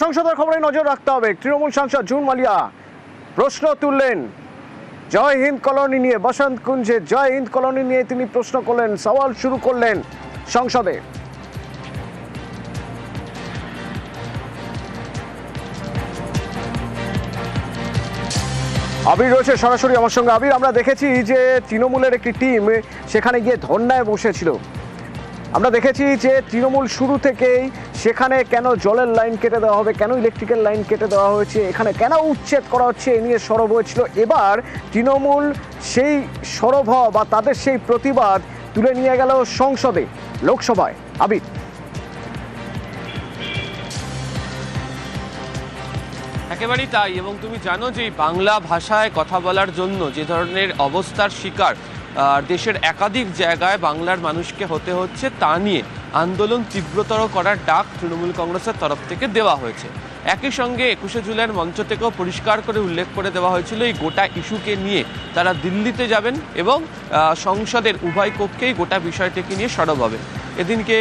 সংসদের খবরে নজর রাখতে হবে। তৃণমূল সাংসদ জুন মালিয়া প্রশ্ন তুললেন, জয় হিন্দ কলোনি নিয়ে, বসন্ত কুঞ্জে, জয় হিন্দ কলোনি নিয়ে তিনি প্রশ্ন করলেন, সওয়াল শুরু করলেন সংসদে। আবির রয়েছে সরাসরি আমার সঙ্গে। আবির, আমরা দেখেছি যে তৃণমূলের একটি টিম সেখানে গিয়ে ধর্নায় বসেছিল। আমরা দেখেছি যে তৃণমূল শুরু থেকেই সেখানে কেন জলের লাইন কেটে দেওয়া হবে, কেন ইলেকট্রিক্যাল লাইন কেটে দেওয়া হয়েছে, এখানে কেন উচ্ছেদ করা হচ্ছে এ নিয়ে সরব হয়েছিল। এবার তৃণমূল সেই সরব হওয়া বা তাদের সেই প্রতিবাদ তুলে নিয়ে গেল সংসদে, লোকসভায়। আবির একেবারেই তাই, এবং তুমি জানো যে বাংলা ভাষায় কথা বলার জন্য যে ধরনের অবস্থার শিকার দেশের একাধিক জায়গায় বাংলার মানুষকে হতে হচ্ছে তা নিয়ে আন্দোলন তীব্রতর করার ডাক তৃণমূল কংগ্রেসের তরফ থেকে দেওয়া হয়েছে। একই সঙ্গে একুশে জুলাইয়ের মঞ্চ থেকেও পরিষ্কার করে উল্লেখ করে দেওয়া হয়েছিল, এই গোটা ইস্যুকে নিয়ে তারা দিল্লিতে যাবেন এবং সংসদের উভয় কক্ষেই গোটা বিষয়টিকে নিয়ে সরব হবে। এদিনকে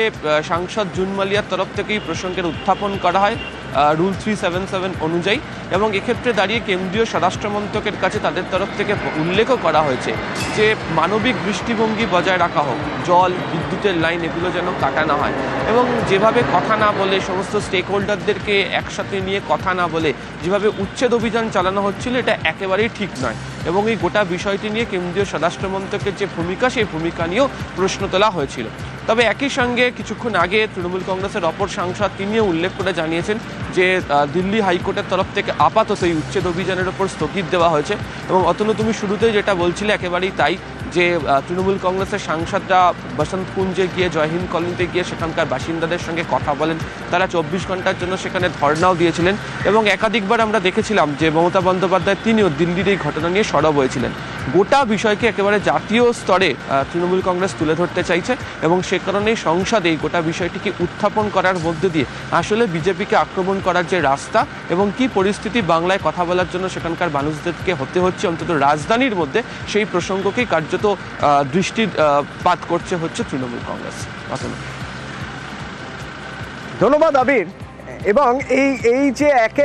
সাংসদ জুন মালিয়ার তরফ থেকেই প্রসঙ্গের উত্থাপন করা হয়। রুল থ্রি সেভেন সেভেন অনুযায়ী এবং এক্ষেত্রে দাঁড়িয়ে কেন্দ্রীয় স্বরাষ্ট্র মন্ত্রকের কাছে তাদের তরফ থেকে উল্লেখও করা হয়েছে যে মানবিক দৃষ্টিভঙ্গি বজায় রাখা হোক, জল, বিদ্যুতের লাইন, এগুলো যেন কাটা না হয় এবং যেভাবে কথা না বলে, সমস্ত স্টেক হোল্ডারদেরকে একসাথে নিয়ে কথা না বলে, যেভাবে উচ্ছেদ অভিযান চালানো হচ্ছিল, এটা একেবারেই ঠিক নয় এবং এই গোটা বিষয়টি নিয়ে কেন্দ্রীয় স্বরাষ্ট্র মন্ত্রকের যে ভূমিকা, সেই ভূমিকা নিয়েও প্রশ্ন তোলা হয়েছিল। তবে একই সঙ্গে কিছুক্ষণ আগে তৃণমূল কংগ্রেসের অপর সাংসদ তিনিও উল্লেখ করে জানিয়েছেন যে দিল্লি হাইকোর্টের তরফ থেকে আপাতত এই উচ্ছেদ অভিযানের ওপর স্থগিত দেওয়া হয়েছে। এবং অতনু, তুমি শুরুতেই যেটা বলছিলে একেবারেই তাই। যে তৃণমূল কংগ্রেসের সাংসদরা বসন্ত কুঞ্জে গিয়ে, জয়হিন্দ কলোনিতে গিয়ে সেখানকার বাসিন্দাদের সঙ্গে কথা বলেন। তারা চব্বিশ ঘণ্টার জন্য সেখানে ধর্নাও দিয়েছিলেন এবং একাধিকবার আমরা দেখেছিলাম যে, মমতা বন্দ্যোপাধ্যায় তিনিও দিল্লির এই ঘটনা নিয়ে সরব হয়েছিলেন। গোটা বিষয়কে একেবারে জাতীয় স্তরে তৃণমূল কংগ্রেস তুলে ধরতে চাইছে এবং সে কারণেই সংসদে এই গোটা বিষয়টিকে উত্থাপন করার মধ্য দিয়ে আসলে বিজেপিকে আক্রমণ করার যে রাস্তা এবং কি পরিস্থিতি বাংলায় কথা বলার জন্য সেখানকার মানুষদেরকে হতে হচ্ছে, অন্তত রাজধানীর মধ্যে সেই প্রসঙ্গকেই কার্যত দৃষ্টিপাত করছে হচ্ছে তৃণমূল কংগ্রেস। ধন্যবাদ আবির। এবং এই এই যে একে